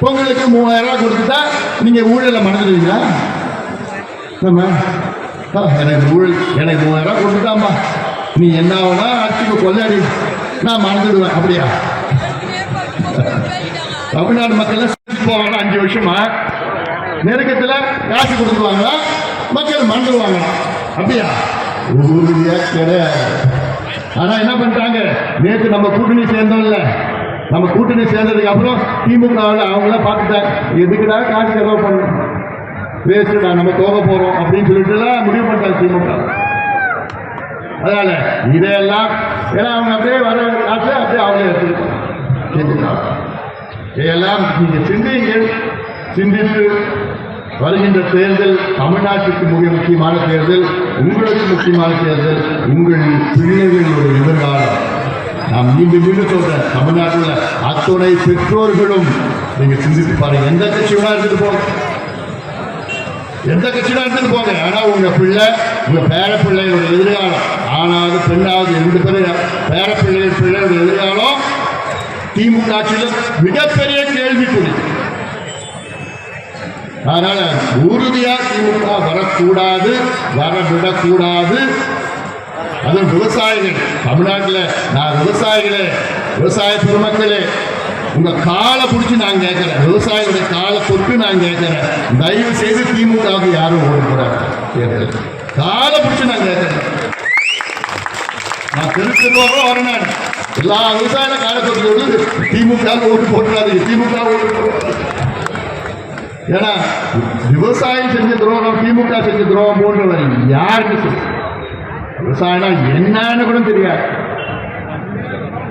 பொங்கலுக்கு மூவாயிரம் ரூபாய் கொடுத்துட்டா நீங்க ஊழலை மறந்துடுவீங்களா? எனக்கு ஊழல் எனக்கு மூவாயிரம் ரூபாய் கொடுத்துட்டாமா நீ என்ன வேணா ஆட்சிக்கு கொள்ளாடி நான் மறந்துடுவேன். அப்படியா? தமிழ்நாடு மக்கள் போவாங்க அஞ்சு வருஷமா. நெருக்கத்துல காசு கொடுத்துருவாங்க மக்கள் மறந்துடுவாங்க அப்படியா? உறுதியா கிடையாது ஆனா என்ன பண்ணிட்டாங்க? நேற்று நம்ம கூட்டணி சேர்ந்தோம்ல. நம்ம கூட்டணி சேர்ந்ததுக்கு அப்புறம் திமுக அவங்களாம் பார்த்துட்டாங்க. எதுக்குடா காசு செலவு பண்ணணும்? வேஸ்ட்டுடா நம்ம தோக போறோம் அப்படின்னு சொல்லிட்டுலாம் முடிவு பண்ணிட்டாங்க திமுக. அதனால இதையெல்லாம் ஏன்னா அவங்க அப்படியே வர காசு அப்படியே அவங்களே எடுத்துக்கிட்டாங்க. இதையெல்லாம் நீங்க சிந்தியுங்கள். சிந்தித்து வருகின்ற தேர்தல் தமிழ்நாட்டுக்கு மிக முக்கியமான தேர்தல் உங்களுக்கு முக்கியமான தேர்தல் உங்கள் பிள்ளைகளுடைய எதிர்காலம். நான் மீண்டும் மீண்டும் சொல்றேன். தமிழ்நாட்டில் அத்துணை பெற்றோர்களும் நீங்க சிந்தித்து பாருங்க. எந்த கட்சி வேணா இருந்துட்டு போங்க? எந்த கட்சியில இருந்துட்டு போங்க? ஆனா உங்க பிள்ளை உங்க பேர பிள்ளையோட எதிர்காலம். ஆனாவது பெண்ணாவது ரெண்டு பேரும் பேர பிள்ளைகள் பிள்ளையோட எதிர்காலம் திமுக ஆட்சியில் மிகப்பெரிய கேள்விக்குறி. அதனால உறுதியா திமுக வரக்கூடாது வரவிடக்கூடாது. அதுவும் விவசாயிகள். தமிழ்நாட்டில் நான் விவசாயிகளே விவசாய பெருமக்களே உங்க காலை பிடிச்சி நான் கேட்கிறேன். விவசாயிகளுடைய காலை தொட்டு நான் கேட்கிறேன். தயவு செய்து திமுகவுக்கு யாரும் ஓடுகிறார் தேர்தல் காலை பிடிச்சி நான் கேட்கிறேன். நான் திருச்சிருவாரோ வரேன் எல்லா விவசாயில காலை தொட்டு திமுக ஓட்டு போட்டுறாதீங்க திமுக ஓட்டு போட்டுறாதீங்க. ஏன்னா விவசாயம் செஞ்ச துரோகம் திமுக செஞ்ச துரோகம் போன்றவர் யாருக்கு விவசாயினா விவசாயம்னா என்னன்னு கூட தெரியாது.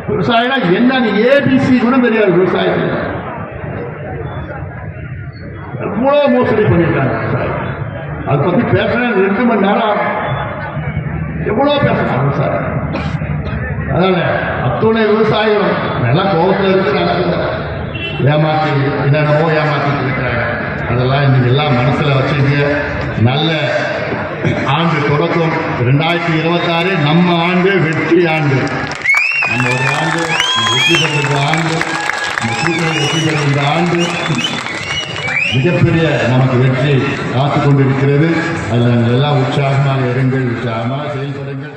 விவசாயம்னா என்னன்னு ஏபிசி கூட தெரியாது விவசாயத்தில். எவ்வளோ மோசடி பண்ணிட்டாங்க விவசாயம் அதை பற்றி பேசுறேன் ரெண்டு மணி நேரம் ஆகும். எவ்வளோ பேசலாம் விவசாயம் அதனால அத்துணை விவசாயம் நல்லா கோபத்தில் இருக்கிறாங்க ஏமாற்றி என்னென்னமோ ஏமாத்திட்டு இருக்கிறாங்க அதெல்லாம் இன்னைக்கு எல்லாம் மனசில் வச்சுட்டு நல்ல ஆண்டு தொடக்கம் ரெண்டாயிரத்தி இருபத்தாறு நம்ம ஆண்டு வெற்றி ஆண்டு. நம்ம ஒரு ஆண்டு வெற்றி பெற்ற ஆண்டு நம்ம கூட்டணி வெற்றி பெற்ற இந்த ஆண்டு. மிகப்பெரிய நமக்கு வெற்றி காத்து கொண்டிருக்கிறது. அதில் நீங்கள் எல்லாம் உற்சாகமாக இருங்கள் உற்சாகமாக செயல்படுங்கள்.